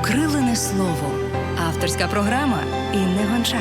Окрилене слово. Авторська програма Інни Гончар.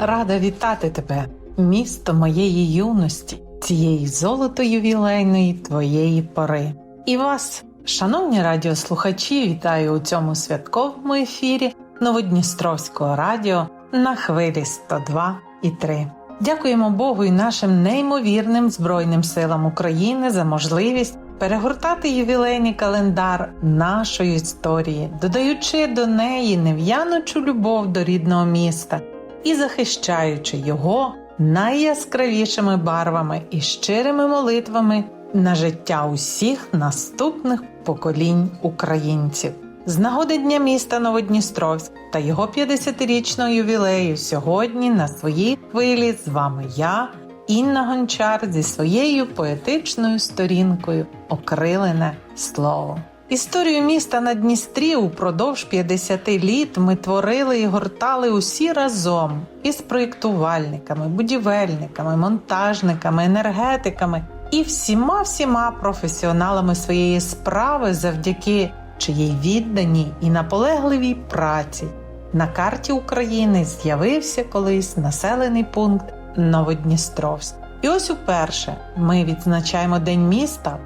Рада вітати тебе, місто моєї юності, цієї золото-ювілейної твоєї пори. І вас, шановні радіослухачі, вітаю у цьому святковому ефірі Новодністровського радіо на хвилі 102 і 3. Дякуємо Богу і нашим неймовірним Збройним силам України за можливість перегортати ювілейний календар нашої історії, додаючи до неї нев'яночу любов до рідного міста і захищаючи його найяскравішими барвами і щирими молитвами на життя усіх наступних поколінь українців. З нагоди Дня міста Новодністровськ та його 50-річного ювілею сьогодні на своїй хвилі з вами я, Інна Гончар, зі своєю поетичною сторінкою Окрилене слово. Історію міста на Дністрі упродовж 50 літ ми творили і гортали усі разом із проєктувальниками, будівельниками, монтажниками, енергетиками і всіма всіма професіоналами своєї справи, завдяки чиїй відданій і наполегливій праці на карті України з'явився колись населений пункт Новодністровськ. І ось уперше ми відзначаємо День міста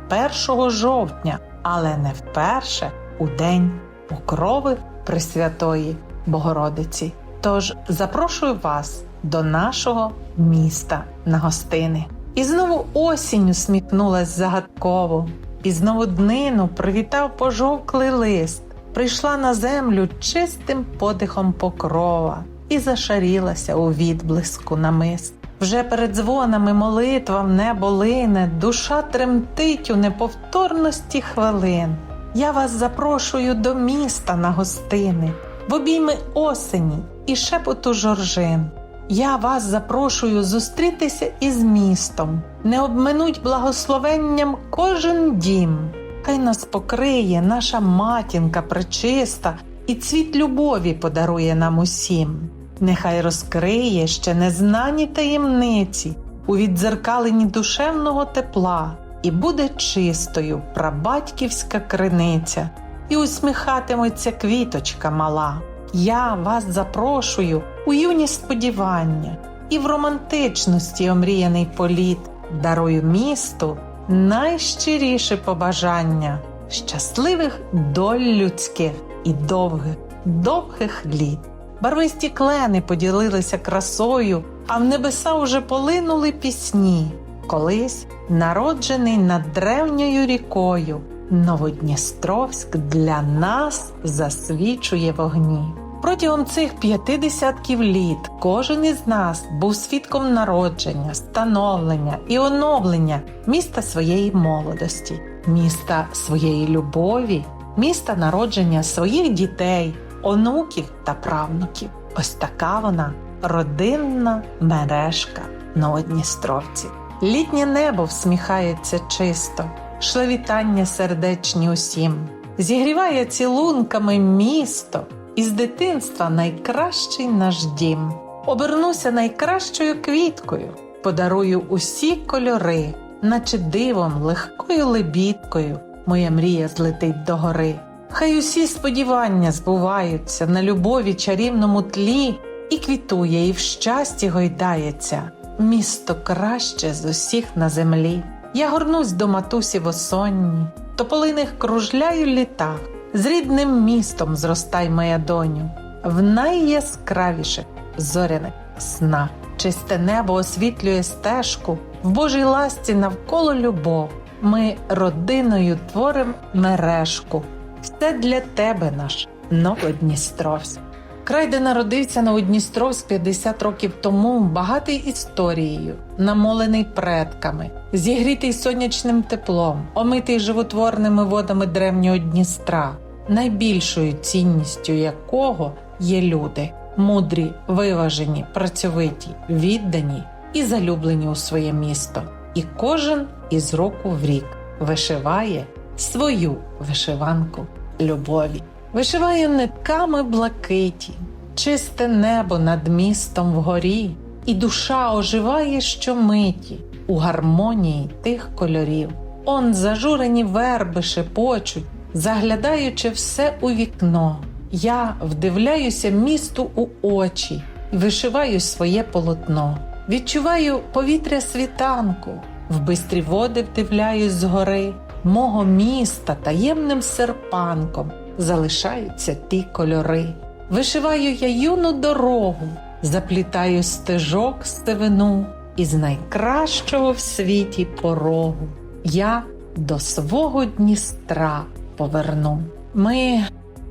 1 жовтня, але не вперше у День Покрови Пресвятої Богородиці. Тож запрошую вас до нашого міста на гостини. І знову осінь усміхнулась загадково, і знову днину привітав пожовклий лист, прийшла на землю чистим подихом покрова і зашарілася у відблиску намист. Вже перед дзвонами молитва в небо лине, душа тремтить у неповторності хвилин. Я вас запрошую до міста на гостини, в обійми осені і шепоту жоржин. Я вас запрошую зустрітися із містом, не обминуть благословенням кожен дім. Хай нас покриє наша матінка пречиста і цвіт любові подарує нам усім. Нехай розкриє ще незнані таємниці у віддзеркаленні душевного тепла, і буде чистою прабатьківська криниця, і усміхатиметься квіточка мала. Я вас запрошую у юні сподівання і в романтичності омріяний політ, дарую місту найщиріше побажання щасливих доль людських і довгих, довгих літ. Барвисті клени поділилися красою, а в небеса уже полинули пісні. Колись народжений над древньою рікою, Новодністровськ для нас засвічує вогні. Протягом цих п'яти десятків літ кожен із нас був свідком народження, становлення і оновлення міста своєї молодості, міста своєї любові, міста народження своїх дітей, онуків та правнуків. Ось така вона родинна мережка Новодністровців. Літнє небо всміхається чисто, шле вітання сердечні усім, зігріває цілунками місто, і з дитинства найкращий наш дім. Обернуся найкращою квіткою, подарую усі кольори, наче дивом, легкою лебідкою, моя мрія злетить догори. Хай усі сподівання збуваються на любові чарівному тлі, і квітує, і в щасті гойдається. Місто краще з усіх на землі. Я горнусь до матусі в осонні, тополиних кружляю літах. З рідним містом зростай, моя доню, в найяскравіших зоряних снах. Чисте небо освітлює стежку, в Божій ласті навколо любов. Ми родиною творим мережку. Все для тебе, наш Новодністровськ. Край, де народився Новодністровськ 50 років тому, багатий історією, намолений предками, зігрітий сонячним теплом, омитий животворними водами древнього Дністра, найбільшою цінністю якого є люди, мудрі, виважені, працьовиті, віддані і залюблені у своє місто. І кожен із року в рік вишиває свою вишиванку любові. Вишиваю нитками блакиті, чисте небо над містом вгорі, і душа оживає щомиті у гармонії тих кольорів. Он зажурені верби шепочуть, заглядаючи все у вікно, я вдивляюся місту у очі і вишиваю своє полотно. Відчуваю повітря світанку, в бистрі води вдивляюсь згори, мого міста таємним серпанком залишаються ті кольори. Вишиваю я юну дорогу, заплітаю стежок стевину із найкращого в світі порогу. Я до свого Дністра поверну. Ми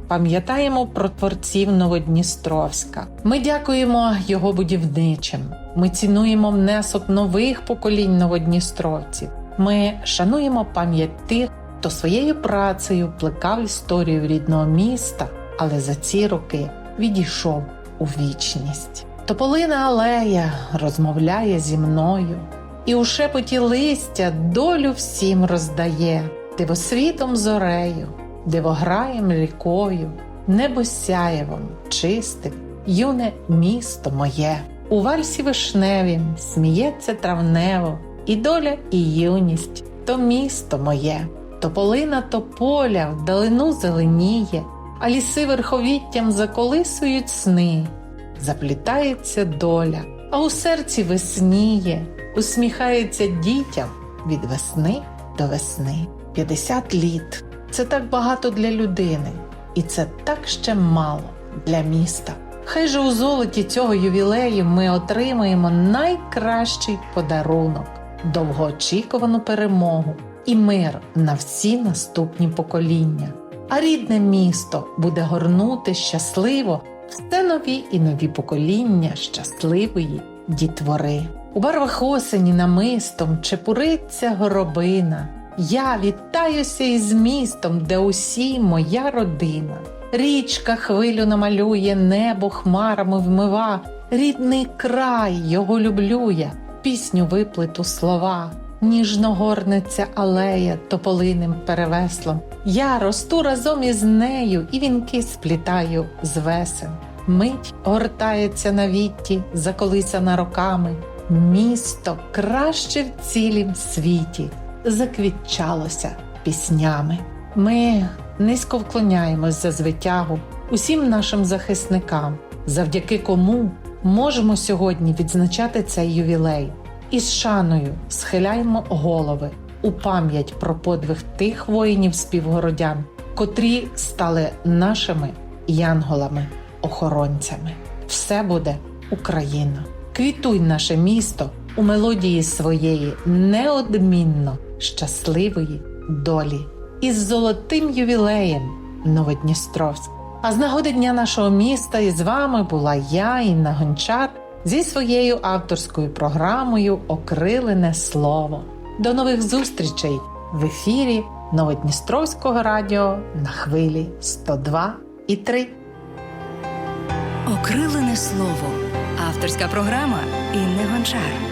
пам'ятаємо про творців Новодністровська. Ми дякуємо його будівничим. Ми цінуємо внесок нових поколінь новодністровців. Ми шануємо пам'ять тих, хто своєю працею плекав історію рідного міста, але за ці роки відійшов у вічність. Тополина алея розмовляє зі мною, і у шепоті листя долю всім роздає, дивосвітом зорею, дивограєм рікою, небо сяєвом чистим, юне місто моє. У вальсі вишневім сміється травнево, і доля, і юність то місто моє, тополина тополя вдалину зеленіє, а ліси верховіттям заколисують сни. Заплітається доля, а у серці весніє, усміхається дітям від весни до весни. 50 літ це так багато для людини, і це так ще мало для міста. Хай же у золоті цього ювілею ми отримаємо найкращий подарунок, довгоочікувану перемогу і мир на всі наступні покоління. А рідне місто буде горнути щасливо все нові і нові покоління щасливої дітвори. У барвах осені намистом чепуриться горобина. Я вітаюся із містом, де усі моя родина. Річка хвилю намалює, небо хмарами вмива, рідний край його люблю я, пісню виплету слова. Ніжно горнеться алея тополиним перевеслом. Я росту разом із нею і вінки сплітаю з весен. Мить гортається на вітті, заколисана роками. Місто краще в цілім світі заквітчалося піснями. Ми низько вклоняємось за звитягу усім нашим захисникам, завдяки кому можемо сьогодні відзначати цей ювілей. І з шаною схиляємо голови у пам'ять про подвиг тих воїнів співгородян, котрі стали нашими янголами-охоронцями. Все буде Україна. Квітуй наше місто у мелодії своєї неодмінно щасливої долі із золотим ювілеєм Новодністровськ. А з нагоди дня нашого міста із вами була я, Інна Гончар, зі своєю авторською програмою Окрилене слово. До нових зустрічей в ефірі Новодністровського радіо на хвилі 102 і 3. Окрилене слово. Авторська програма Інни Гончар.